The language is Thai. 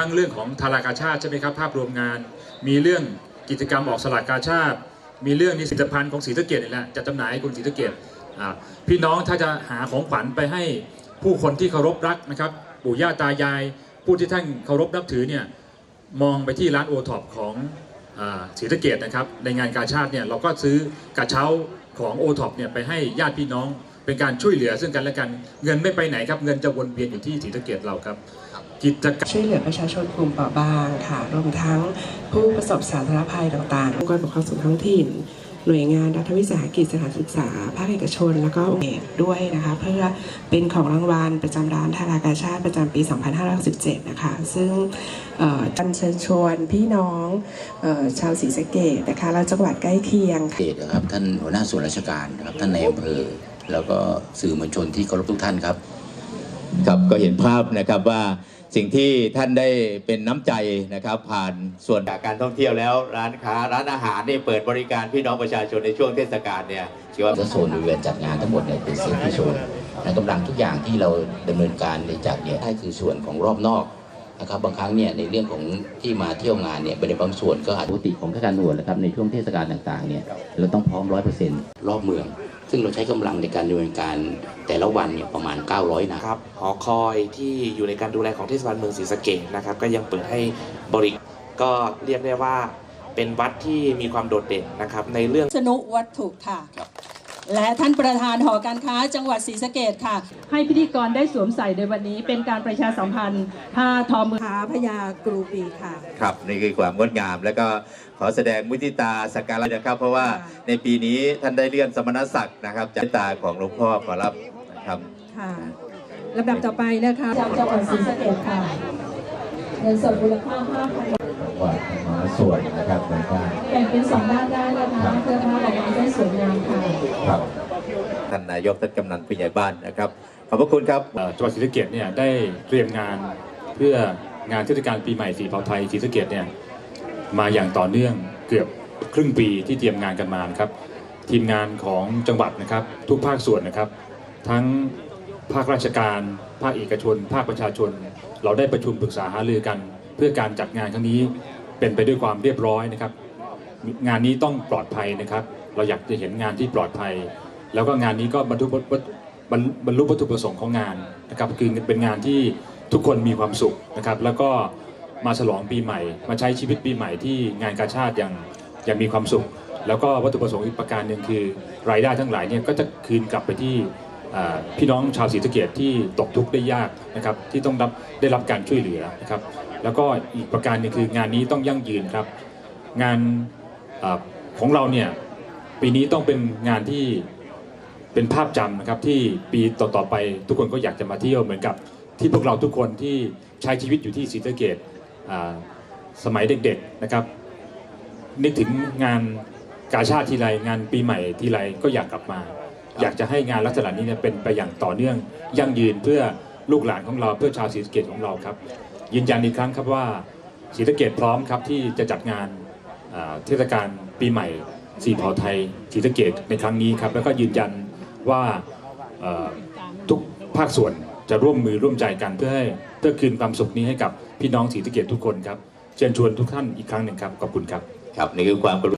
ทั้งเรื่องของทารากาชาติใช่ไหมครับ ภาพรวมงาน มีเรื่องกิจกรรมออกสลากกาชาติ มีเรื่องนิสิตภัณฑ์ของศรีสะเกดนี่แหละจะจำหน่ายให้คนศรีสะเกดพี่น้องถ้าจะหาของขวัญไปให้ผู้คนที่เคารพรักนะครับปู่ย่าตายาย ผู้ที่ท่านเคารพนับถือเนี่ยมองไปที่ร้านโอท็อปของศรีสะเกดนะครับในงานกาชาติเนี่ยเราก็ซื้อกระเช้าของโอท็อปเนี่ยไปให้ญาติพี่น้องเป็นการช่วยเหลือซึ่งกันและกันเงินไม่ไปไหนครับเงินจะวนเวียนอยู่ที่ศรีสะเกดเราครับ กิจกรรมช่วยเหลือประชาชนกลุ่มเปราะบางค่ะรวมทั้งผู้ประสบสาธารณภัยต่างๆองค์กรปกครองส่วนท้องถิ่น หน่วยงานรัฐวิสาหกิจสถานศึกษา ภาคเอกชน แล้วก็องค์เอกด้วยนะคะ เพื่อเป็นของรางวัลประจำร้านทารากาชาติประจำปี 2567 นะคะ ซึ่งเอ่อจันเชิญชวนพี่น้องเออชาวศรีสะเกดนะคะและจังหวัดใกล้เคียงเดชนะครับท่านหัวหน้าส่วนราชการนะครับท่านในอำเภอแล้วก็สื่อมวลชนที่เคารพทุกท่านครับ ครับก็เห็นภาพนะครับว่าสิ่งที่ท่านได้เป็นน้ำใจนะครับ ผ่านส่วนจากการท่องเที่ยวแล้ว ร้านค้าร้านอาหารเนี่ยเปิดบริการพี่น้องประชาชนในช่วงเทศกาลเนี่ยถือว่าและโซนบริเวณจัดงานทั้งหมดเนี่ยเป็นเซฟตี้โซนและกำลังทุกอย่างที่เราดำเนินการในจัดเนี่ยได้คือส่วนของรอบนอก นะครับบางครั้งเนี่ยในเรื่องของที่มาเที่ยวงานเนี่ยในบางส่วนก็อาจปกติของข้าราชการตำรวจนะครับในช่วงเทศกาลต่างๆเนี่ยเราต้องพร้อมร้อยเปอร์เซ็นต์รอบเมือง ซึ่งเราใช้กำลังในการดำเนินการแต่ละวันเนี่ยประมาณ 900นายครับหอคอยที่อยู่ในการดูแลของเทศบาลเมืองศรีสะเกษนะครับก็ยังเปิดให้บริก็เรียกได้ว่าเป็นวัดที่มีความโดดเด่นนะครับในเรื่องสนุวัตถุค่ะครับ และท่านประธานหอการค้าจังหวัดศรีสะเกดค่ะ ให้พิธีกรได้สวมใส่ในวันนี้ เป็นการประชาสัมพันธ์ผ้าทอมือขาพญากรูปีค่ะ ครับนี่คือความงดงาม แล้วก็ขอแสดงมุทิตาสักการะนะครับ เพราะว่าในปีนี้ท่านได้เลื่อนสมณศักดิ์นะครับจากตาของหลวงพ่อขอรับนะครับค่ะลำดับต่อไปนะคะจากจังหวัดศรีสะเกดค่ะเงินสดมูลค่า5,000บาทว่ามาส่วนนะครับเหมือนกันแบ่งเป็นสองด้านได้นะคะเพื่อผ้าออกมาได้สวยงามค่ะ ครับท่า นายกท่านกำนันผู้ใหญ่บ้านนะครับ ขอบพระคุณครับจังหวัดศรีสะเกดเนี่ยได้เตรียมงานเพื่องานเทศกาลปีใหม่สีเผาไทยศรีสะเกดเนี่ยมาอย่างต่อเนื่องเกือบครึ่งปีที่เตรียมงานกันมานะครับ ทีมงานของจังหวัดนะครับทุกภาคส่วนนะครับ ทั้งภาคราชการ ภาคเอกชน ภาคประชาชน เราได้ประชุมปรึกษาหารือกัน เพื่อการจัดงานครั้งนี้เป็นไปด้วยความเรียบร้อยนะครับ งานนี้ต้องปลอดภัยนะครับ เราอยากจะเห็นงานที่ปลอดภัย แล้วก็งานนี้ก็บรรลุวัตบรรลุวัตถุประสงค์ของงานนะครับคือเป็นงานที่ทุกคนมีความสุขนะครับ แล้วก็มาฉลองปีใหม่ มาใช้ชีวิตปีใหม่ที่งานกาชาติอย่างอย่างมีความสุข แล้วก็วัตถุประสงค์อีกประการหนึ่งคือรายได้ทั้งหลายเนี่ยก็จะคืนกลับไปที่พี่น้องชาวศรีสะเกดที่ตกทุกข์ได้ยากนะครับที่ต้องรับได้รับการช่วยเหลือนะครับ แล้วก็อีกประการนึงคืองานนี้ต้องยั่งยืนครับ งานอของเราเนี่ยปีนี้ต้องเป็นงานที่ เป็นภาพจำนะครับที่ปีต่อๆไปทุกคนก็อยากจะมาเที่ยวเหมือนกับที่พวกเราทุกคนที่ใช้ชีวิตอยู่ที่ศรีสะเกดสมัยเด็กๆนะครับ นึกถึงงานกาชาติทีไรงานปีใหม่ทีไรก็อยากกลับมา อยากจะให้งานลักษณะนี้เนี่ยเป็นไปอย่างต่อเนื่องยั่งยืนเพื่อลูกหลานของเราเพื่อชาวศรีสะเกดของเราครับ ยืนยันอีกครั้งครับว่าศรีสะเกดพร้อมครับที่จะจัดงานอ่าเทศกาลปีใหม่สีเผาไทยศรีสะเกดในครั้งนี้ครับแล้วก็ยืนยัน ว่าทุกภาคส่วนจะร่วมมือร่วมใจกันเพื่อให้เพื่อคืนความสุขนี้ให้กับพี่น้องศรีสะเกดทุกคนครับ เชิญชวนทุกท่านอีกครั้งหนึ่งครับ ขอบคุณครับ ครับนี่คือความกรุ